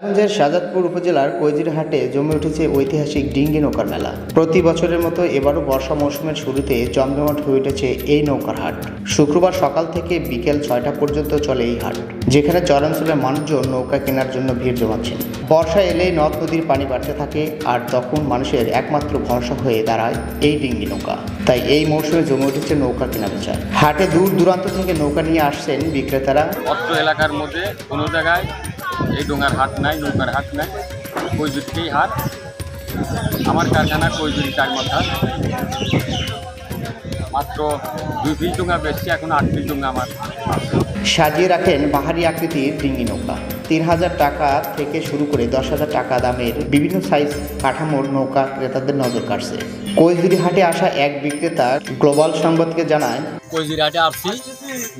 নারায়ণগঞ্জের শাহজাদপুর উপজেলার কৈজিরহাটে জমে উঠেছে ঐতিহাসিক ডিঙ্গি নৌকার মেলা। প্রতি বছরের মতো এবারও বর্ষা মৌসুমের শুরুতে জমজমাট হয়ে উঠেছে এই নৌকার হাট। শুক্রবার সকাল থেকে বিকেল ছয়টা পর্যন্ত চলে এই হাট, যেখানে চরাঞ্চলের মানুষজন নৌকা কেনার জন্য ভিড় জমাচ্ছেন। বর্ষা এলেই নদ নদীর পানি বাড়তে থাকে, আর তখন মানুষের একমাত্র ভরসা হয়ে দাঁড়ায় এই ডিঙ্গি নৌকা। তাই এই মৌসুমে জমে উঠেছে নৌকা কেনা বেচা হাটে দূর দূরান্ত থেকে নৌকা নিয়ে আসছেন বিক্রেতারা। অত্র এলাকার মধ্যে কোনো জায়গায় এই ডোঙার হাট নাই নৌকার হাট নাই। কৈজুরিতেই হাট। আমার কারখানা কৈজুরি চার মাথা। মাত্র দুই পিস ডোঙা বেশি এখন আট পিস ডোঙা আমার। সাজিয়ে রাখেন বাহারি আকৃতির ডিঙ্গি নৌকা। তিন হাজার টাকা থেকে শুরু করে দশ হাজার টাকা দামের বিভিন্ন সাইজ কাঠামোর নৌকা ক্রেতাদের নজর কাটছে কৈজুরি হাটে আসা এক বিক্রেতা গ্লোবাল সংবাদকে জানায় কইজিরাটে আসছি।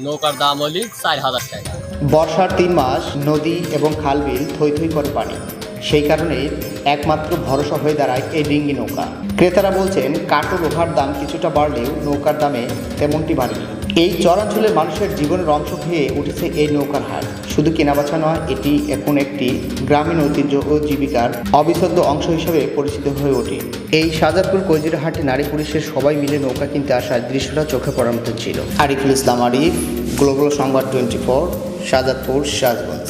নৌকার দাম হলি চার হাজার টাকা। বর্ষার তিন মাস নদী এবং খালবিল থই থই করে পানি। সেই কারণে একমাত্র ভরসা হয়ে দাঁড়ায় এই ডিঙ্গি নৌকা। ক্রেতারা বলছেন কাঠো লোহার দাম কিছুটা বাড়লেও নৌকার দামে তেমনটি বাড়েনি। এই চরাঞ্চলে মানুষের জীবনের অংশ হয়ে উঠেছে এই নৌকার হাট শুধু কেনাবেচা নয়, এটি এখন একটি গ্রামীণ ঐতিহ্য ও জীবিকার অবিচ্ছেদ্য অংশ হিসেবে পরিচিত হয়ে ওঠে। এই শাহজাদপুর কৈজিরহাটে নারী পুলিশের সবাই মিলে নৌকা কিনতে আসার দৃশ্যটা চোখে পড়ার মতো ছিল। Ariful Islam Arif, global Sangbad twenty four Shahjadpur Shahganj